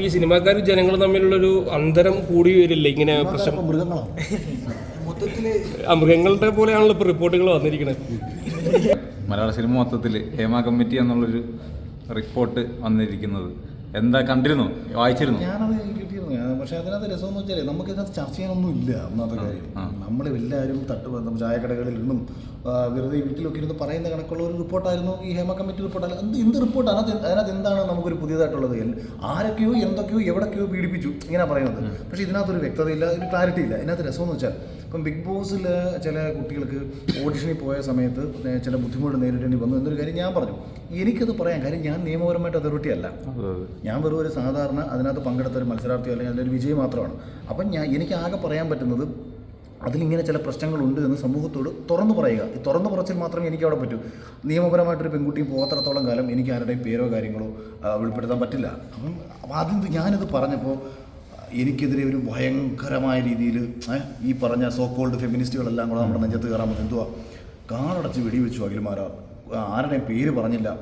ഈ സിനിമാക്കാരും ജനങ്ങളും തമ്മിലുള്ളൊരു അന്തരം കൂടി വരില്ല ഇങ്ങനെ പ്രശ്നം? ഇപ്പൊ മൃഗങ്ങളുടെ പോലെയാണല്ലോ ഇപ്പോൾ റിപ്പോർട്ടുകൾ വന്നിരിക്കുന്നത് മലയാള സിനിമ മൊത്തത്തിൽ ഹേമ കമ്മിറ്റി എന്നുള്ളൊരു റിപ്പോർട്ട് വന്നിരിക്കുന്നത്. എന്താ കണ്ടിരുന്നു? വായിച്ചിരുന്നു? പക്ഷേ അതിനകത്ത് രസമെന്ന് വെച്ചാൽ നമുക്ക് ഇതിനകത്ത് ചർച്ച ചെയ്യാനൊന്നും ഇല്ല ഒന്നാമത്തെ കാര്യം. നമ്മൾ എല്ലാവരും തട്ട് ചായക്കടകളിൽ ആ, വെറുതെ വീട്ടിലൊക്കെ ഇരുന്ന് പറയുന്ന കണക്കുള്ള ഒരു റിപ്പോർട്ടായിരുന്നു ഈ ഹേമ കമ്മിറ്റി റിപ്പോർട്ട് എന്ത് എന്ത് റിപ്പോർട്ടാണ് അതിനകത്ത് എന്ത്- അതിനകത്ത് എന്താണ് നമുക്കൊരു പുതിയതായിട്ടുള്ളത്? ആരൊക്കെയോ എന്തൊക്കെയോ എവിടൊക്കെയോ പീഡിപ്പിച്ചു. ഇങ്ങനെ പറയുന്നത്. പക്ഷേ ഇതിനകത്തൊരു വ്യക്തതയില്ല ഒരു ക്ലാരിറ്റി ഇല്ല. ഇതിനകത്ത് രസമെന്ന് വെച്ചാൽ ഇപ്പം ബിഗ് ബോസിൽ ചില കുട്ടികൾക്ക് ഓഡിഷനിൽ പോയ സമയത്ത് ചില ബുദ്ധിമുട്ട് നേരിടേണ്ടി വന്നു എന്നൊരു കാര്യം ഞാൻ പറഞ്ഞു. എനിക്കത് പറയാം കാര്യം ഞാൻ നിയമപരമായിട്ട് അതോറിറ്റി അല്ല. ഞാൻ വെറും ഒരു സാധാരണ അതിനകത്ത് പങ്കെടുത്ത ഒരു മത്സരാർത്ഥി അല്ലെങ്കിൽ അതിന്റെ ഒരു വിജയം മാത്രമാണ്. അപ്പം ഞാൻ എനിക്ക് ആകെ പറയാൻ പറ്റുന്നത് അതിലിങ്ങനെ ചില പ്രശ്നങ്ങളുണ്ട് എന്ന് സമൂഹത്തോട് തുറന്നു പറയുക. ഈ തുറന്നു പറച്ചിൽ മാത്രമേ എനിക്ക് അവിടെ പറ്റൂ. നിയമപരമായിട്ടൊരു പെൺകുട്ടിയും പോകാത്തടത്തോളം കാലം എനിക്ക് ആരുടെയും പേരോ കാര്യങ്ങളോ ഉൾപ്പെടുത്താൻ വെളിപ്പെടുത്താൻ പറ്റില്ല. അപ്പം ആദ്യം ഞാനിത് പറഞ്ഞപ്പോൾ എനിക്കെതിരെ ഒരു ഭയങ്കരമായ രീതിയിൽ ഈ പറഞ്ഞ സോ കോൾഡ് ഫെമിനിസ്റ്റുകളെല്ലാം കൂടെ നമ്മുടെ നെഞ്ചത്ത് കയറാൻ എന്തുവാ? കാടടച്ച് വെടിവെച്ചു അഖിൽമാരാ. ആരുടെയും പേര് പറഞ്ഞില്ല.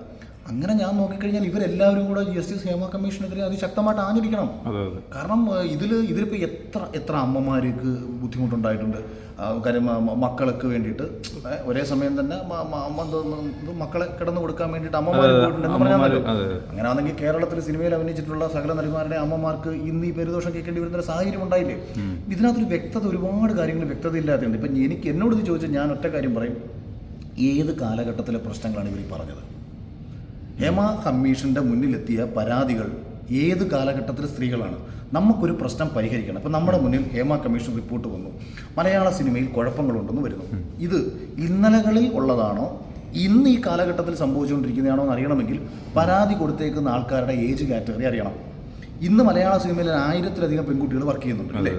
അങ്ങനെ ഞാൻ നോക്കിക്കഴിഞ്ഞാൽ ഇവരെല്ലാവരും കൂടെ ജസ്റ്റിസ് ഹേമ കമ്മീഷനെതിരെ അതിശക്തമായിട്ട് ആഞ്ഞിരിക്കണം കാരണം ഇതിൽ ഇതിലിപ്പോൾ എത്ര എത്ര അമ്മമാർക്ക് ബുദ്ധിമുട്ടുണ്ടായിട്ടുണ്ട്. കാര്യം മക്കൾക്ക് വേണ്ടിയിട്ട്. ഒരേ സമയം തന്നെ മക്കളെ കിടന്നു കൊടുക്കാൻ വേണ്ടിയിട്ട് അമ്മമാർ പോയിട്ടുണ്ടെന്ന് പറഞ്ഞാൽ. അങ്ങനെ ആണെങ്കിൽ കേരളത്തിൽ സിനിമയിൽ അഭിനയിച്ചിട്ടുള്ള സകല നടിമാരുടെ അമ്മമാർക്ക് ഇന്ന് ഈ പെരുദോഷം കേൾക്കേണ്ടി വരുന്ന ഒരു സാഹചര്യം ഉണ്ടായില്ലേ? ഇതിനകത്തൊരു വ്യക്തത ഒരുപാട് കാര്യങ്ങൾ വ്യക്തത ഇല്ലാത്തതുണ്ട് ഇപ്പം എനിക്ക് എന്നോട് ഇത് ചോദിച്ചാൽ ഞാൻ ഒറ്റ കാര്യം പറയും. ഏത് കാലഘട്ടത്തിലെ പ്രശ്നങ്ങളാണ് ഇവർ പറഞ്ഞത്? ഹേമ കമ്മീഷന്റെ മുന്നിലെത്തിയ പരാതികൾ ഏത് കാലഘട്ടത്തിൽ സ്ത്രീകളാണ്? നമുക്കൊരു പ്രശ്നം പരിഹരിക്കണം. അപ്പം നമ്മുടെ മുന്നിൽ ഹേമ കമ്മീഷൻ റിപ്പോർട്ട് വന്നു. മലയാള സിനിമയിൽ കുഴപ്പങ്ങളുണ്ടെന്ന് വരുന്നു. ഇത് ഇന്നലകളിൽ ഉള്ളതാണോ? ഇന്ന് ഈ കാലഘട്ടത്തിൽ സംഭവിച്ചുകൊണ്ടിരിക്കുന്നതാണോ എന്ന് അറിയണമെങ്കിൽ പരാതി കൊടുത്തേക്കുന്ന ആൾക്കാരുടെ ഏജ് കാറ്റഗറി അറിയണം. ഇന്ന് മലയാള സിനിമയിൽ ആയിരത്തിലധികം പെൺകുട്ടികൾ വർക്ക് ചെയ്യുന്നുണ്ട് അല്ലേ?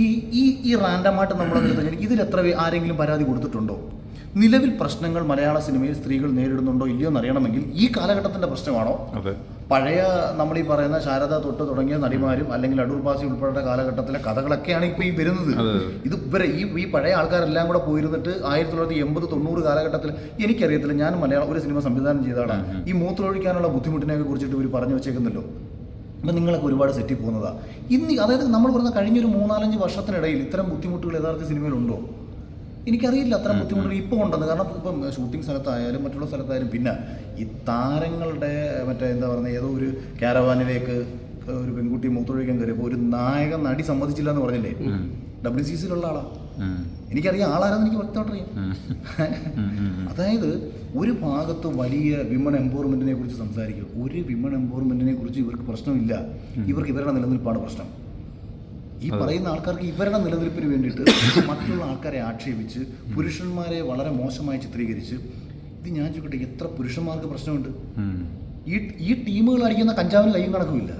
ഈ ഈ ഈ റാൻഡമായിട്ട് നമ്മൾ എടുത്തു ഇതിൽ എത്ര ആരെങ്കിലും പരാതി കൊടുത്തിട്ടുണ്ടോ? നിലവിൽ പ്രശ്നങ്ങൾ മലയാള സിനിമയിൽ സ്ത്രീകൾ നേരിടുന്നുണ്ടോ ഇല്ലയോ എന്നറിയണമെങ്കിൽ ഈ കാലഘട്ടത്തിന്റെ പ്രശ്നമാണോ? അതെ. പഴയ നമ്മൾ ഈ പറയുന്ന ശാരദ തൊട്ട് തുടങ്ങിയ നടിമാരും അല്ലെങ്കിൽ അടൂർ ബാസി ഉൾപ്പെടെ കാലഘട്ടത്തിലെ കഥകളൊക്കെയാണ് ഇപ്പോൾ ഈ വരുന്നത്. ഇത് ഇവരെ ഈ ഈ പഴയ ആൾക്കാരെല്ലാം കൂടെ പോയിരുന്നിട്ട് ആയിരത്തി തൊള്ളായിരത്തി എൺപത് തൊണ്ണൂറ് കാലഘട്ടത്തിൽ എനിക്കറിയത്തില്ല ഞാൻ മലയാളം ഒരു സിനിമ സംവിധാനം ചെയ്തതാണ്. ഈ മൂത്രമൊഴിക്കാനുള്ള ബുദ്ധിമുട്ടിനെ കുറിച്ചിട്ട് ഇവർ പറഞ്ഞു വെച്ചേക്കുന്നല്ലോ അപ്പം നിങ്ങളൊക്കെ ഒരുപാട് സെറ്റിൽ പോകുന്നതാ. ഇന്ന് അതായത് നമ്മൾ പറഞ്ഞ കഴിഞ്ഞൊരു മൂന്നാലഞ്ച് വർഷത്തിനിടയിൽ ഇത്തരം ബുദ്ധിമുട്ടുകൾ യഥാർത്ഥ സിനിമയിലുണ്ടോ എനിക്കറിയില്ല അത്ര ബുദ്ധിമുട്ടുകൾ ഇപ്പോൾ ഉണ്ടെന്ന്. കാരണം ഇപ്പം ഷൂട്ടിംഗ് സ്ഥലത്തായാലും മറ്റുള്ള സ്ഥലത്തായാലും പിന്നെ ഈ താരങ്ങളുടെ മറ്റേ എന്താ പറയുക ഏതോ ഒരു കാരവാനിലേക്ക് ഒരു പെൺകുട്ടി മൂത്തൊഴിക്കാൻ കയറിയപ്പോൾ ഒരു നായക നടി സമ്മതിച്ചില്ല എന്ന് പറഞ്ഞില്ലേ ഡബ്ല്യു സി സിയിലുള്ള ആളാ. എനിക്കറിയാം ആളാരെന്ന് എനിക്ക് വ്യക്തമായിട്ടറിയാം. അതായത് ഒരു ഭാഗത്ത് വലിയ വിമൺ എംപവർമെന്റിനെ കുറിച്ച് സംസാരിക്കും ഒരു വിമൺ എംപവർമെന്റിനെ കുറിച്ച് ഇവർക്ക് പ്രശ്നമില്ല. ഇവർക്ക് ഇവരുടെ നിലനിൽപ്പാണ് പ്രശ്നം. ഈ പറയുന്ന ആൾക്കാർക്ക് ഇവരുടെ നിലനിൽപ്പിന് വേണ്ടിയിട്ട് മറ്റുള്ള ആൾക്കാരെ ആക്ഷേപിച്ച് പുരുഷന്മാരെ വളരെ മോശമായി ചിത്രീകരിച്ച് ഇത് ഞാൻ ചോദിക്കട്ടെ എത്ര പുരുഷന്മാർക്ക് പ്രശ്നമുണ്ട്? ഈ ഈ ടീമുകൾ അടിക്കുന്ന കഞ്ചാവിന് കൈയും കണക്കുമില്ല.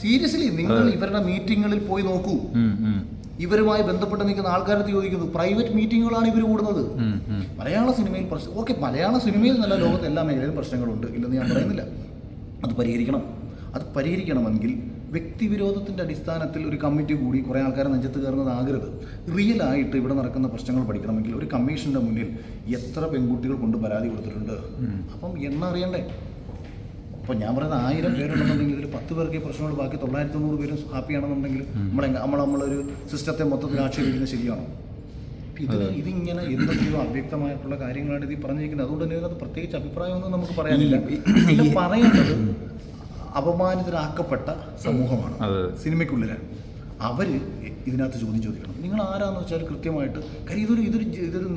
സീരിയസ്ലി നിങ്ങൾ ഇവരുടെ മീറ്റിങ്ങുകളിൽ പോയി നോക്കൂ. ഇവരുമായി ബന്ധപ്പെട്ട് നിൽക്കുന്ന ആൾക്കാരത്ത് ചോദിക്കുന്നു. പ്രൈവറ്റ് മീറ്റിങ്ങുകളാണ് ഇവർ കൂടുന്നത്. മലയാള സിനിമയിൽ പ്രശ്നം ഓക്കെ മലയാള സിനിമയിൽ നല്ല ലോകത്ത് എല്ലാ മേഖലയിലും പ്രശ്നങ്ങളുണ്ട് ഇല്ലെന്ന് ഞാൻ പറയുന്നില്ല. അത് പരിഹരിക്കണം. അത് പരിഹരിക്കണമെങ്കിൽ വ്യക്തിവിരോധത്തിന്റെ അടിസ്ഥാനത്തിൽ ഒരു കമ്മിറ്റി കൂടി കുറേ ആൾക്കാർ നെഞ്ചത്ത് കയറുന്നതാകരുത് റിയൽ ആയിട്ട് ഇവിടെ നടക്കുന്ന പ്രശ്നങ്ങൾ പഠിക്കണമെങ്കിൽ ഒരു കമ്മീഷന്റെ മുന്നിൽ എത്ര പെൺകുട്ടികൾ കൊണ്ട് പരാതി കൊടുത്തിട്ടുണ്ട്? അപ്പം എണ്ണ അറിയണ്ടേ അപ്പോൾ ഞാൻ പറയുന്നത് ആയിരം പേരുണ്ടെന്നുണ്ടെങ്കിൽ ഇതിൽ പത്ത് പേർക്ക് പ്രശ്നങ്ങൾ പ്രശ്നമുള്ളൂ ബാക്കി തൊള്ളായിരത്തി തൊണ്ണൂറ് പേരും ഹാപ്പിയാണെന്നുണ്ടെങ്കിൽ നമ്മളെ നമ്മൾ നമ്മളൊരു സിസ്റ്റത്തെ മൊത്തത്തിൽ ആക്ഷേപിക്കുന്നത് ശരിയാണോ? ഇത് ഇതിങ്ങനെ എന്തൊക്കെയോ അവ്യക്തമായിട്ടുള്ള കാര്യങ്ങളാണ് ഇത് പറഞ്ഞിരിക്കുന്നത്. അതുകൊണ്ട് തന്നെ ഇതിനകത്ത് പ്രത്യേകിച്ച് അഭിപ്രായമൊന്നും നമുക്ക് പറയാനില്ല. പറയേണ്ടത് അപമാനിതരാക്കപ്പെട്ട സമൂഹമാണ് അതെ. സിനിമയ്ക്കുള്ളിൽ അവർ ഇതിനകത്ത് ചോദ്യം ചോദിക്കണം. നിങ്ങൾ ആരാന്ന് വെച്ചാൽ കൃത്യമായിട്ട് കാര്യം ഇതൊരു ഇതൊരു ഇതൊരു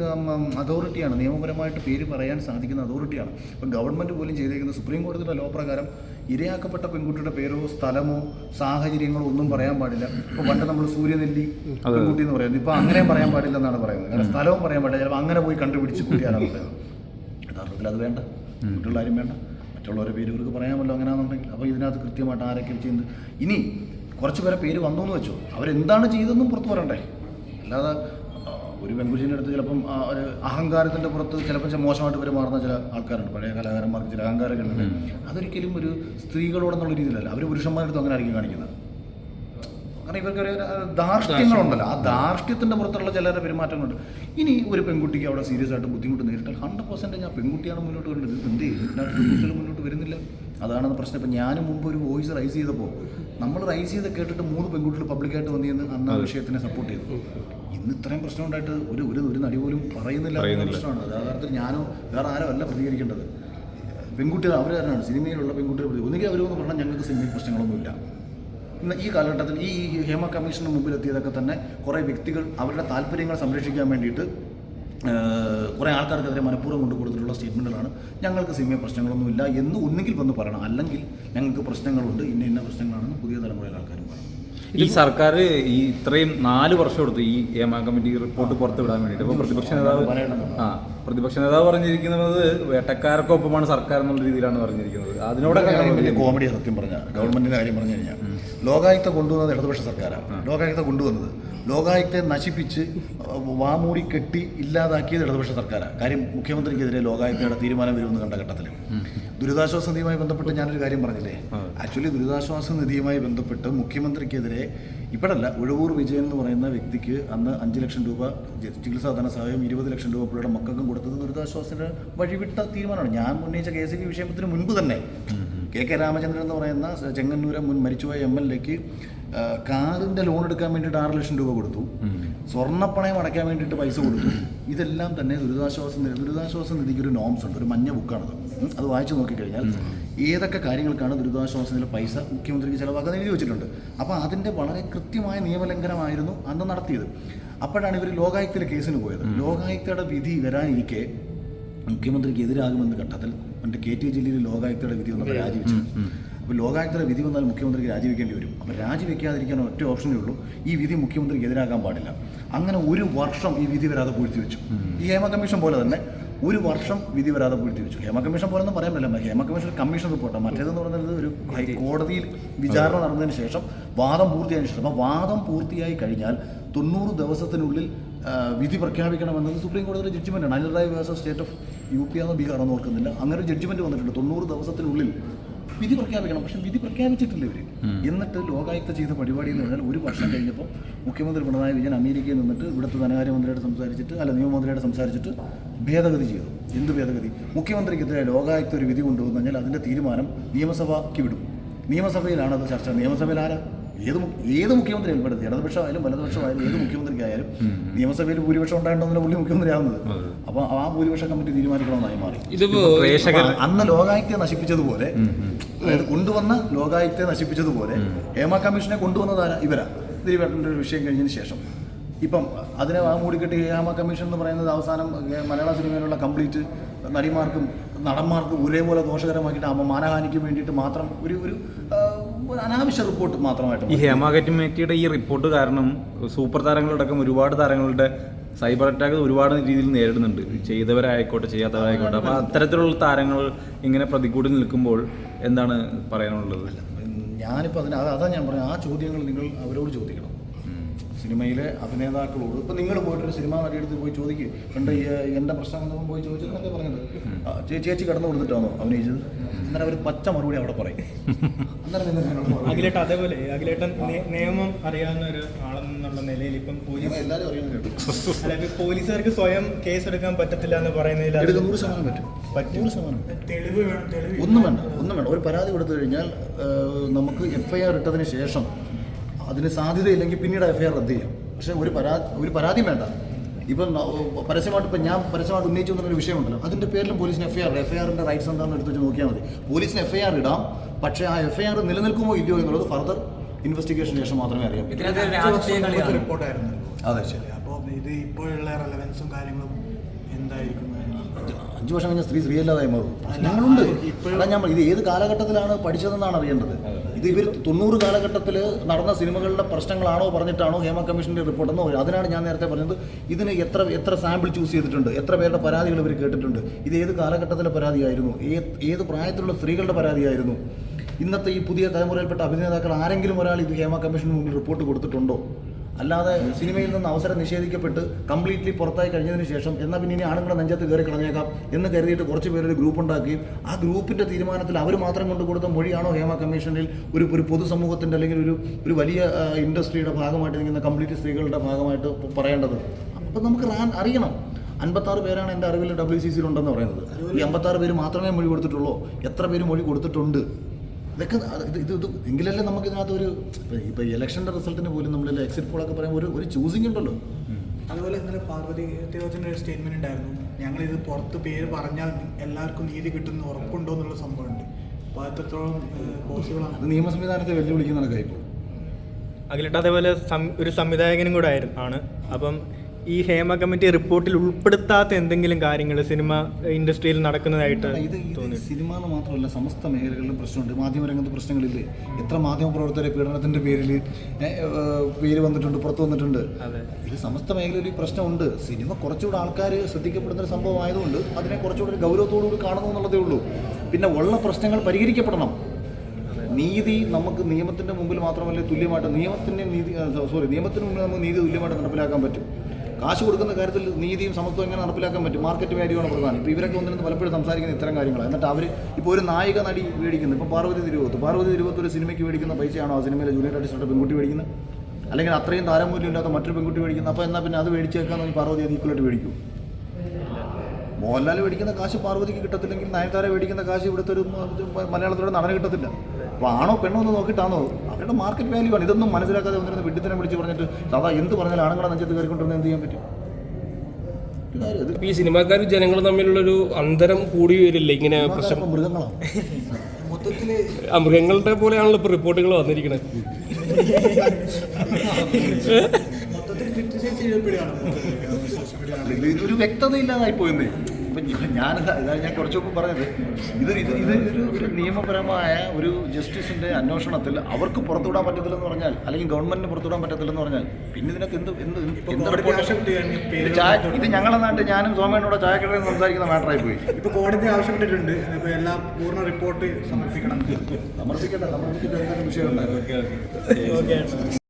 അതോറിറ്റിയാണ്. നിയമപരമായിട്ട് പേര് പറയാൻ സാധിക്കുന്ന അതോറിറ്റിയാണ്. ഇപ്പം ഗവൺമെന്റ് പോലും ചെയ്തേക്കുന്ന സുപ്രീം കോടതിയുടെ ലോ പ്രകാരം ഇരയാക്കപ്പെട്ട പെൺകുട്ടിയുടെ പേരോ സ്ഥലമോ സാഹചര്യങ്ങളോ ഒന്നും പറയാൻ പാടില്ല. ഇപ്പോൾ പണ്ട് നമ്മൾ സൂര്യനെല്ലി പെൺകുട്ടി എന്ന് പറയുന്നത്. ഇപ്പോൾ അങ്ങനെ പറയാൻ പാടില്ല എന്നാണ് പറയുന്നത്. കാരണം സ്ഥലവും പറയാൻ പാടില്ല. ചിലപ്പോൾ അങ്ങനെ പോയി കണ്ടുപിടിച്ച് കുട്ടിയാരാണ് പറയുന്നത്. യഥാർത്ഥത്തിൽ അത് വേണ്ട. മറ്റുള്ള ആരും വേണ്ട. മറ്റുള്ളവരുടെ പേര് ഇവർക്ക് പറയാമല്ലോ അങ്ങനെയാണെന്നുണ്ടെങ്കിൽ. അപ്പോൾ ഇതിനകത്ത് കൃത്യമായിട്ട് ആരൊക്കെ ചെയ്യുന്നത് ഇനി കുറച്ച് പേരെ പേര് വന്നു എന്ന് വെച്ചോ. അവരെന്താണ് ചെയ്തതെന്നും പുറത്ത് പറയണ്ടേ. അല്ലാതെ ഒരു പെൺകുച്ചിന്റെ അടുത്ത് ചിലപ്പം ഒരു അഹങ്കാരത്തിന്റെ പുറത്ത് ചിലപ്പോൾ ചില മോശമായിട്ട് പെരുമാറുന്ന ചില ആൾക്കാരുണ്ട്. പഴയ കലാകാരന്മാർക്ക് ചില അഹങ്കാരമൊക്കെ ഉണ്ട് അതൊരിക്കലും ഒരു സ്ത്രീകളോടെന്നുള്ള രീതിയിലല്ല. അവർ പുരുഷന്മാരുടെ അടുത്ത് അങ്ങനെ ആയിരിക്കും കാണിക്കുന്നത്. കാരണം ഇവർക്ക് ഒരു ധാർഷ്ട്യങ്ങളുണ്ടല്ലോ ആ ധാർഷ്ട്യത്തിന്റെ പുറത്തുള്ള ചിലരുടെ പെരുമാറ്റങ്ങളുണ്ട്. ഇനി ഒരു പെൺകുട്ടിക്ക് അവിടെ സീരിയസ് ആയിട്ട് ബുദ്ധിമുട്ട് നേരിട്ടാൽ ഹൺഡ്രഡ് പെർസെന്റ് ഞാൻ പെൺകുട്ടിയാണ് മുന്നോട്ട് വരുന്നത് എന്ത് ഇതിനകത്ത് പെൺകുട്ടികൾ മുന്നോട്ട് വരുന്നില്ല. അതാണ് പ്രശ്നം. ഇപ്പം ഞാനും മുമ്പ് ഒരു വോയിസ് റൈസ് ചെയ്തപ്പോൾ നമ്മൾ റൈസ് ചെയ്ത് കേട്ടിട്ട് മൂന്ന് പെൺകുട്ടികൾ പബ്ലിക്കായിട്ട് വന്നിരുന്ന് അന്ന് ആ വിഷയത്തിനെ സപ്പോർട്ട് ചെയ്തു. ഇന്ന് ഇത്രയും പ്രശ്നം ഉണ്ടായിട്ട് ഒരു ഒരു ഒരു നടി പോലും പറയുന്നില്ല. എന്ന. പ്രശ്നമാണ്. യഥാർത്ഥത്തിൽ ഞാനോ വേറെ ആരോ അല്ല പ്രതികരിക്കേണ്ടത്. പെൺകുട്ടികൾ അവർ തന്നെയാണ് സിനിമയിലുള്ള പെൺകുട്ടികൾ ഒന്നുകിൽ അവരൊന്ന് പറഞ്ഞാൽ ഞങ്ങൾക്ക് സിനിമയിൽ പ്രശ്നങ്ങളൊന്നുമില്ല. ഇന്ന് ഈ കാലഘട്ടത്തിൽ ഈ ഹേമ കമ്മീഷന് മുമ്പിൽ എത്തിയതൊക്കെ തന്നെ കുറേ വ്യക്തികൾ അവരുടെ താല്പര്യങ്ങൾ സംരക്ഷിക്കാൻ വേണ്ടിയിട്ട് കുറേ ആൾക്കാർക്കെതിരെ മനഃപൂർവം കൊണ്ടു കൊടുത്തിട്ടുള്ള സ്റ്റേറ്റ്മെന്റുകളാണ് ഞങ്ങൾക്ക് സിനിമ പ്രശ്നങ്ങളൊന്നുമില്ല എന്ന് ഒന്നുകിൽ വന്ന് പറയണം. അല്ലെങ്കിൽ ഞങ്ങൾക്ക് പ്രശ്നങ്ങളുണ്ട് ഇന്ന ഇന്ന പ്രശ്നങ്ങളാണെന്ന് പുതിയ തലമുറയിലെ ആൾക്കാരും പറയണം. ഈ സർക്കാർ ഈ ഇത്രയും നാല് വർഷം എടുത്തു ഈ ഏമാ കമ്മിറ്റി റിപ്പോർട്ട് പുറത്ത് വിടാൻ വേണ്ടിയിട്ട്. അപ്പോൾ പ്രതിപക്ഷ നേതാവ് ആ പ്രതിപക്ഷ നേതാവ് പറഞ്ഞിരിക്കുന്നത് വേട്ടക്കാർക്കൊപ്പമാണ് സർക്കാർ എന്നുള്ള രീതിയിലാണ് പറഞ്ഞിരിക്കുന്നത്. അതിനോടൊക്കെ കോമഡി സത്യം പറഞ്ഞാൽ ഗവൺമെന്റിന്റെ കാര്യം പറഞ്ഞു കഴിഞ്ഞാൽ ലോകായുക്ത കൊണ്ടുവന്നത് ഇടതുപക്ഷ സർക്കാരാണ്. ലോകായുക്ത കൊണ്ടുവന്നത് ലോകായുക്തയെ നശിപ്പിച്ച് വാമൂടി കെട്ടി ഇല്ലാതാക്കിയത് ഇടതുപക്ഷ സർക്കാരാണ്. കാര്യം മുഖ്യമന്ത്രിക്കെതിരെ ലോകായുക്തയുടെ തീരുമാനം വരുമെന്ന് കണ്ട ഘട്ടത്തിൽ ദുരിതാശ്വാസ നിധിയുമായി ബന്ധപ്പെട്ട് ഞാനൊരു കാര്യം പറഞ്ഞില്ലേ? ആക്ച്വലി ദുരിതാശ്വാസ നിധിയുമായി ബന്ധപ്പെട്ട് മുഖ്യമന്ത്രിക്കെതിരെ ഇപ്പോഴല്ല ഉഴവൂർ വിജയൻ എന്ന് പറയുന്ന വ്യക്തിക്ക് അന്ന് അഞ്ച് ലക്ഷം രൂപ ചികിത്സാ ധനസഹായം ഇരുപത് ലക്ഷം രൂപ പുള്ളിയുടെ മക്കൾക്കും കൊടുത്തത് ദുരിതാശ്വാസത്തിന് വഴിവിട്ട തീരുമാനമാണ്. ഞാൻ ഉന്നയിച്ച കെ എസ് ബി വിഷയത്തിന് മുൻപ് തന്നെ. കെ കെ രാമചന്ദ്രൻ എന്ന് പറയുന്ന ചെങ്ങന്നൂരെ മുൻ മരിച്ചുപോയ എം എൽ എക്ക് കാറിന്റെ ലോൺ എടുക്കാൻ വേണ്ടിയിട്ട് ആറ് ലക്ഷം രൂപ കൊടുത്തു. സ്വർണപ്പണയം അടയ്ക്കാൻ വേണ്ടിയിട്ട് പൈസ കൊടുത്തു. ഇതെല്ലാം തന്നെ ദുരിതാശ്വാസ നിധി ദുരിതാശ്വാസ നിധിക്ക് ഒരു നോംസ് ഉണ്ട് ഒരു മഞ്ഞ ബുക്കാണത്. അത് വായിച്ചു നോക്കിക്കഴിഞ്ഞാൽ ഏതൊക്കെ കാര്യങ്ങൾക്കാണ് ദുരിതാശ്വാസ നില പൈസ മുഖ്യമന്ത്രിക്ക് ചിലവാക്കാൻ എഴുതി വെച്ചിട്ടുണ്ട്. അപ്പോൾ അതിന്റെ വളരെ കൃത്യമായ നിയമലംഘനമായിരുന്നു അന്ന് നടത്തിയത്. അപ്പോഴാണ് ഇവർ ലോകായുക്തയിലെ കേസിന് പോയത്. ലോകായുക്തയുടെ വിധി വരാനിരിക്കെ മുഖ്യമന്ത്രിക്ക് എതിരാകുമെന്ന ഘട്ടത്തിൽ എന്റെ കെ ടി ജില്ലയിൽ ലോകായുക്തയുടെ വിധി ഒന്ന് അപ്പോൾ ലോകായുക്തയുടെ വിധി വന്നാൽ മുഖ്യമന്ത്രിക്ക് രാജിവെക്കേണ്ടി വരും. അപ്പോൾ രാജിവെക്കാതിരിക്കാൻ ഒറ്റ ഓപ്ഷനേ ഉള്ളൂ. ഈ വിധി മുഖ്യമന്ത്രിക്ക് എതിരാകാൻ പാടില്ല. അങ്ങനെ ഒരു വർഷം ഈ വിധി വരാതെ പൂഴ്ത്തി വെച്ചു. ഈ ഹേമ കമ്മീഷൻ പോലെ തന്നെ ഒരു വർഷം വിധി വരാതെ പൂഴ്ത്തി വെച്ചു. ഹേമ കമ്മീഷൻ പോലെ ഒന്നും പറയാൻ പറ്റില്ല. ഹേമ കമ്മീഷൻ കമ്മീഷൻ റിപ്പോർട്ടാണ് മറ്റേതെന്ന് പറയുന്നത് ഒരു ഹൈക്കോടതിയിൽ വിചാരണ നടന്നതിന് ശേഷം വാദം പൂർത്തിയായതിനു ശേഷം. അപ്പോൾ വാദം പൂർത്തിയായി കഴിഞ്ഞാൽ തൊണ്ണൂറ് ദിവസത്തിനുള്ളിൽ വിധി പ്രഖ്യാപിക്കണമെന്നത് സുപ്രീം കോടതിയുടെ ജഡ്ജ്മെന്റാണ് Anil Rai versus state of U P ആണോ ബീഹാർ ആണോ ഓർക്കുന്നില്ല. അങ്ങനെ ഒരു ജഡ്ജ്മെന്റ് വന്നിട്ടുണ്ട്. തൊണ്ണൂറ് ദിവസത്തിനുള്ളിൽ വിധി പ്രഖ്യാപിക്കണം. പക്ഷെ വിധി പ്രഖ്യാപിച്ചിട്ടില്ല ഇവർ എന്നിട്ട് ലോകായുക്ത ചെയ്ത പരിപാടി എന്ന് പറഞ്ഞാൽ ഒരു വർഷം കഴിഞ്ഞപ്പോൾ മുഖ്യമന്ത്രി പിണറായി വിജയൻ അമേരിക്കയിൽ നിന്നിട്ട് ഇവിടുത്തെ ധനകാര്യമന്ത്രിയോട് സംസാരിച്ചിട്ട് അല്ല നിയമമന്ത്രിയോട് സംസാരിച്ചിട്ട് ഭേദഗതി ചെയ്തു. എന്ത് ഭേദഗതി? മുഖ്യമന്ത്രിക്കെതിരെ ലോകായുക്ത ഒരു വിധി കൊണ്ടുവന്നു കഴിഞ്ഞാൽ അതിന്റെ തീരുമാനം നിയമസഭയ്ക്ക് വിടും. നിയമസഭയിലാണ് അത് ചർച്ച. നിയമസഭയിൽ ആരാ? ഏത് ഏത് മുഖ്യമന്ത്രി ഉൾപ്പെടുത്തി? ഇടതുപക്ഷമായാലും വലതുപക്ഷമായാലും ഏത് മുഖ്യമന്ത്രിക്കായാലും നിയമസഭയിൽ ഭൂരിപക്ഷം ഉണ്ടായിട്ടൊന്നുമില്ല പുള്ളി മുഖ്യമന്ത്രി ആവുന്നത് അപ്പോൾ ആ ഭൂരിപക്ഷ കമ്മിറ്റി തീരുമാനിക്കണമെന്നായി മാറി. അന്ന് ലോകായുക്തയെ നശിപ്പിച്ചതുപോലെ അതായത് കൊണ്ടുവന്ന ലോകായുക്തയെ നശിപ്പിച്ചതുപോലെ ഹേമ കമ്മീഷനെ കൊണ്ടുവന്നതാണ് ഇവരാ. തിരുവേട്ടന്റെ ഒരു വിഷയം കഴിഞ്ഞതിന് ശേഷം. ഇപ്പം അതിനെ ആ മൂടിക്കെട്ടി ഹേമ കമ്മീഷൻ എന്ന് പറയുന്നത് അവസാനം മലയാള സിനിമയിലുള്ള കംപ്ലീറ്റ് നടിമാർക്കും നടന്മാർക്കും ഒരേപോലെ ദോഷകരമാക്കിയിട്ട് അമ്മ മാനഹാനിക്ക് വേണ്ടിയിട്ട് മാത്രം ഒരു ഒരു അനാവശ്യ റിപ്പോർട്ട് മാത്രമായിട്ട് ഈ. ഹേമ കമ്മിറ്റിയുടെ ഈ റിപ്പോർട്ട് കാരണം സൂപ്പർ താരങ്ങളടക്കം ഒരുപാട് താരങ്ങളുടെ സൈബർ അറ്റാക്ക് ഒരുപാട് രീതിയിൽ നേരിടുന്നുണ്ട്. ചെയ്തവരായിക്കോട്ടെ ചെയ്യാത്തവരായിക്കോട്ടെ. അപ്പോൾ അത്തരത്തിലുള്ള താരങ്ങൾ ഇങ്ങനെ പ്രതികൂടി നിൽക്കുമ്പോൾ എന്താണ് പറയാനുള്ളത്? ഞാനിപ്പോൾ അതിന് അതാ അതാ ഞാൻ പറഞ്ഞത്. ആ ചോദ്യങ്ങൾ നിങ്ങൾ അവരോട് ചോദിക്കണം. സിനിമയിലെ അഭിനേതാക്കളോട് ഇപ്പം നിങ്ങൾ പോയിട്ടൊരു സിനിമാ നടിയെടുത്ത് പോയി ചോദിക്കുക പണ്ട് എന്റെ പ്രശ്നം എന്തോ പോയി ചോദിച്ചതെന്നൊക്കെ പറഞ്ഞത്. ചേച്ചി ചേച്ചി കടന്നു കൊടുത്തിട്ടാണോ അഭിനയിച്ചത്? അന്നേരം അവർ പച്ച മറുപടി അവിടെ പറയും. അഖിലേട്ടൻ അതേപോലെ അഖിലേട്ടൻ നിയമം അറിയാവുന്ന ഒരു ആളെന്നുള്ള നിലയിൽ ഇപ്പം പോലീസ് എല്ലാവരും അറിയാൻ കേട്ടു. അല്ല പോലീസുകാർക്ക് സ്വയം കേസ് എടുക്കാൻ പറ്റത്തില്ല എന്ന് പറയുന്നതിൽ നൂറ് ശതമാനം പറ്റും. നൂറ് ശതമാനം. തെളിവ് വേണം തെളിവ് ഒന്നും വേണ്ട ഒന്നും വേണ്ട. ഒരു പരാതി കൊടുത്തു കഴിഞ്ഞാൽ നമുക്ക് എഫ് ഐ ആർ ഇട്ടതിന് ശേഷം അതിന് സാധ്യതയില്ലെങ്കിൽ പിന്നീട് എഫ്ഐആർ ഐ ആർ റദ്ദ് ചെയ്യാം. പക്ഷേ ഒരു പരാതി ഒരു പരാതി വേണ്ട. ഇപ്പം പരസ്യമായിട്ട് ഇപ്പം ഞാൻ പരസ്യമായിട്ട് ഉന്നയിച്ചു എന്നൊരു വിഷയമുണ്ടല്ലോ. അതിന്റെ പേരിലും പോലീസിന് F I R F I ആറിന്റെ റൈറ്റ്സ് എന്താണെന്ന് എടുത്ത് വെച്ച് നോക്കിയാൽ മതി. പോലീസിന് എഫ്ഐആർ ഐ ആർ ഇടാം. പക്ഷെ ആ എഫ്ഐആർ ഐ ആർ നിലനിൽക്കുമോ ഇല്ലയോ എന്നുള്ളത് ഫർദർ ഇൻവെസ്റ്റിഗേഷൻ ശേഷം മാത്രമേ അറിയാം റിപ്പോർട്ടായിരുന്നു. അതെ ശരി. അപ്പോൾ ഇത് ഇപ്പോഴുള്ള റെലവൻസും കാര്യങ്ങളും എന്തായിരിക്കും അഞ്ച് വർഷം കഴിഞ്ഞ സ്ത്രീ സ്ത്രീയല്ലാതായി മാറും. ഞങ്ങളുണ്ട്. ഞാൻ ഇത് ഏത് കാലഘട്ടത്തിലാണ് പഠിച്ചതെന്നാണ് അറിയേണ്ടത്. ഇത് ഇവർ തൊണ്ണൂറ് കാലഘട്ടത്തിൽ നടന്ന സിനിമകളുടെ പ്രശ്നങ്ങളാണോ പറഞ്ഞിട്ടാണോ ഹേമ കമ്മീഷന്റെ റിപ്പോർട്ടെന്നോ അതിനാണ് ഞാൻ നേരത്തെ പറഞ്ഞത്. ഇതിന് എത്ര എത്ര സാമ്പിൾ ചൂസ് ചെയ്തിട്ടുണ്ട്? എത്ര പേരുടെ പരാതികൾ ഇവർ കേട്ടിട്ടുണ്ട്? ഇത് ഏത് കാലഘട്ടത്തിലെ പരാതിയായിരുന്നു? ഏത് പ്രായത്തിലുള്ള സ്ത്രീകളുടെ പരാതിയായിരുന്നു? ഇന്നത്തെ ഈ പുതിയ തലമുറയിൽപ്പെട്ട അഭിനേതാക്കൾ ആരെങ്കിലും ഒരാൾ ഇത് ഹേമ കമ്മീഷന് മുന്നിൽ റിപ്പോർട്ട് കൊടുത്തിട്ടുണ്ടോ? അല്ലാതെ സിനിമയിൽ നിന്ന് അവസരം നിഷേധിക്കപ്പെട്ട് കംപ്ലീറ്റ്ലി പുറത്തായി കഴിഞ്ഞതിന് ശേഷം എന്നാൽ പിന്നെ ഇനി ആണുങ്ങളെ നെഞ്ചത്ത് കയറി കളഞ്ഞേക്കാം എന്ന് കരുതിയിട്ട് കുറച്ച് പേരൊരു ഗ്രൂപ്പ് ഉണ്ടാക്കുകയും ആ ഗ്രൂപ്പിന്റെ തീരുമാനത്തിൽ അവർ മാത്രം കൊണ്ട് കൊടുത്ത മൊഴിയാണോ ഹേമ കമ്മീഷനിൽ ഒരു ഒരു പൊതുസമൂഹത്തിന്റെ അല്ലെങ്കിൽ ഒരു ഒരു വലിയ ഇൻഡസ്ട്രിയുടെ ഭാഗമായിട്ട് നിൽക്കുന്ന കംപ്ലീറ്റ് സ്ത്രീകളുടെ ഭാഗമായിട്ട് പറയേണ്ടത്? അപ്പം നമുക്ക് അറിയണം. അൻപത്താറ് പേരാണ് എന്റെ അറിവിൽ ഡബ്ല്യു സി സിയിലുണ്ടെന്ന് പറയുന്നത്. ഈ അമ്പത്താറ് പേര് മാത്രമേ മൊഴി കൊടുത്തിട്ടുള്ളൂ. എത്ര പേര് മൊഴി കൊടുത്തിട്ടുണ്ട്? ഇതൊക്കെ ഇത് ഇത് എങ്കിലല്ലേ നമുക്ക് ഇതിനകത്ത് ഒരു ഇപ്പൊ ഇലക്ഷന്റെ റിസൾട്ടിന് പോലും നമ്മൾ എക്സിറ്റ് പോളൊക്കെ പറയുമ്പോൾ ഒരു ഒരു ചൂസിങ് ഉണ്ടല്ലോ. അതുപോലെ ഇന്നലെ പാർവതി തിരുവച്ചന്റെ ഒരു സ്റ്റേറ്റ്മെന്റ് ഉണ്ടായിരുന്നു. ഞങ്ങൾ ഇത് പുറത്ത് പേര് പറഞ്ഞാൽ എല്ലാവർക്കും നീതി കിട്ടുന്ന ഉറപ്പുണ്ടോ എന്നുള്ള സംഭവമുണ്ട്. അപ്പോൾ അത്രത്തോളം പോസിബിളാണ് അത് നിയമ സംവിധാനത്തെ വെല്ലുവിളിക്കുന്നതാണ് കണക്കായിപ്പോൾ അഖിലിട്ട് അതേപോലെ ഒരു സംവിധായകനും കൂടെ ആയിരുന്നു ആണ്. അപ്പം ഈ ഹേമ കമ്മിറ്റി റിപ്പോർട്ടിൽ ഉൾപ്പെടുത്താത്ത എന്തെങ്കിലും കാര്യങ്ങൾ സിനിമ ഇൻഡസ്ട്രിയിൽ നടക്കുന്നതായിട്ട് ഇത് ഇത് തോന്നി സിനിമ മാത്രമല്ല സമസ്ത മേഖലകളിലും പ്രശ്നമുണ്ട്. മാധ്യമരംഗത്ത് പ്രശ്നങ്ങളില്ലേ? എത്ര മാധ്യമ പ്രവർത്തകരെ പീഡനത്തിന്റെ പേരിൽ പേര് വന്നിട്ടുണ്ട് പുറത്തു വന്നിട്ടുണ്ട്? ഇത് സമസ്ത മേഖലയിൽ ഈ പ്രശ്നമുണ്ട്. സിനിമ കുറച്ചുകൂടെ ആൾക്കാർ ശ്രദ്ധിക്കപ്പെടുന്ന ഒരു സംഭവം ആയതുകൊണ്ട് അതിനെ കുറച്ചുകൂടെ ഒരു ഗൗരവത്തോടുകൂടി കാണുന്നു എന്നുള്ളതേ ഉള്ളൂ. പിന്നെ ഉള്ള പ്രശ്നങ്ങൾ പരിഹരിക്കപ്പെടണം. നീതി നമുക്ക് നിയമത്തിന്റെ മുമ്പിൽ മാത്രമല്ല തുല്യമായിട്ട് നിയമത്തിന്റെ നീതി സോറി നിയമത്തിന് മുമ്പിൽ നമുക്ക് നീതി തുല്യമായിട്ട് നടപ്പിലാക്കാൻ പറ്റും. കാശ് കൊടുക്കുന്ന കാര്യത്തിൽ നീതിയും സമത്വം എങ്ങനെ നടപ്പിലാക്കാൻ പറ്റും? മാർക്കറ്റ് വാല്യൂ പ്രധാനം. ഇപ്പോൾ ഇവരൊക്കെ വന്നിരുന്ന് പലപ്പോഴും സംസാരിക്കുന്ന ഇത്തരം കാര്യങ്ങളാണ് എന്നിട്ട് അവർ ഇപ്പോൾ ഒരു നായിക നടി മേടിക്കുന്നു. ഇപ്പോൾ പാർവതി തിരുവോത്ത്. പാർവതി തിരുവോത്ത് ഒരു സിനിമയ്ക്ക് മേടിക്കുന്ന പൈസയാണോ ആ സിനിമയിലെ ജൂനിയർ ആർട്ടിസ്റ്റുടെ പെൺകുട്ടി മേടിക്കുന്നത്? അല്ലെങ്കിൽ അത്രയും താരമൂല്യമില്ലാത്ത മറ്റൊരു പെൺകുട്ടി മേടിക്കുന്നത് അപ്പോൾ എന്നാൽ പിന്നെ അത് മേടിച്ചേക്കാൻ പാർവതി അത് ഈക്വലായിട്ട് മേടിക്കും. മോഹൻലാൽ മേടിക്കുന്ന കാശ് പാർവതിക്ക് കിട്ടത്തില്ലെങ്കിൽ നയൻതാര മേടിക്കുന്ന കാശ് ഇവിടുത്തെ ഒരു മലയാളത്തിലൂടെ നടന് കിട്ടത്തില്ല. അപ്പോൾ ആണോ പെണ്ണോ എന്ന് നോക്കിയിട്ടാണോ? അവരുടെ മാർക്കറ്റ് വാല്യൂ ആണ്. ഇതൊന്നും മനസ്സിലാക്കാതെ വന്നിരുന്ന വിഡിത്തനെ വിളിച്ച് പറഞ്ഞിട്ട് സാധാ എന്ത് പറഞ്ഞാലും ആണുങ്ങളെ നെഞ്ചത്ത് കയറിക്കൊണ്ടിരുന്ന എന്ത് ചെയ്യാൻ പറ്റും? ഈ സിനിമാക്കാരും ജനങ്ങളും തമ്മിലുള്ളൊരു അന്തരം കൂടി വരില്ലേ? ഇങ്ങനെ പ്രശ്നം. മൃഗങ്ങളാണ്. മൃഗങ്ങളുടെ പോലെയാണല്ലോ ഇപ്പൊ റിപ്പോർട്ടുകൾ വന്നിരിക്കുന്നത് ക്രിറ്റിസൈസ് വ്യക്തത സോഷ്യൽ മീഡിയ ഇത് ഒരു വ്യക്തതയില്ലാതായി പോയെന്നേ. ഇപ്പം ഞാൻ ഞാനിതാ ഇതാണ് ഞാൻ കുറച്ച് മുമ്പ് പറഞ്ഞത്. ഇത് ഇത് ഇത് ഒരു ഒരു നിയമപരമായ ഒരു ജസ്റ്റിസിന്റെ അന്വേഷണത്തിൽ അവർക്ക് പുറത്തുവിടാൻ പറ്റത്തില്ലെന്ന് പറഞ്ഞാൽ അല്ലെങ്കിൽ ഗവൺമെന്റിന് പുറത്തുവിടാൻ പറ്റത്തില്ലെന്ന് പറഞ്ഞാൽ പിന്നെ ഇതിനൊക്കെ എന്ത് എന്ത്? ഇത് ഞങ്ങളെ ചായ ഇത് ഞങ്ങളുടെ നാട്ടിൽ ഞാനും സോമേനോട് ചായക്കടയിൽ സംസാരിക്കുന്ന മാറ്ററായി പോയി. ഇപ്പൊ കോടതി ആവശ്യപ്പെട്ടിട്ടുണ്ട്. ഇപ്പൊ എല്ലാം പൂർണ റിപ്പോർട്ട് സമർപ്പിക്കണം. സമർപ്പിക്കട്ടെ സമർപ്പിക്കേണ്ട എന്തെങ്കിലും വിഷയമുണ്ടായിരുന്നു ഓക്കെ.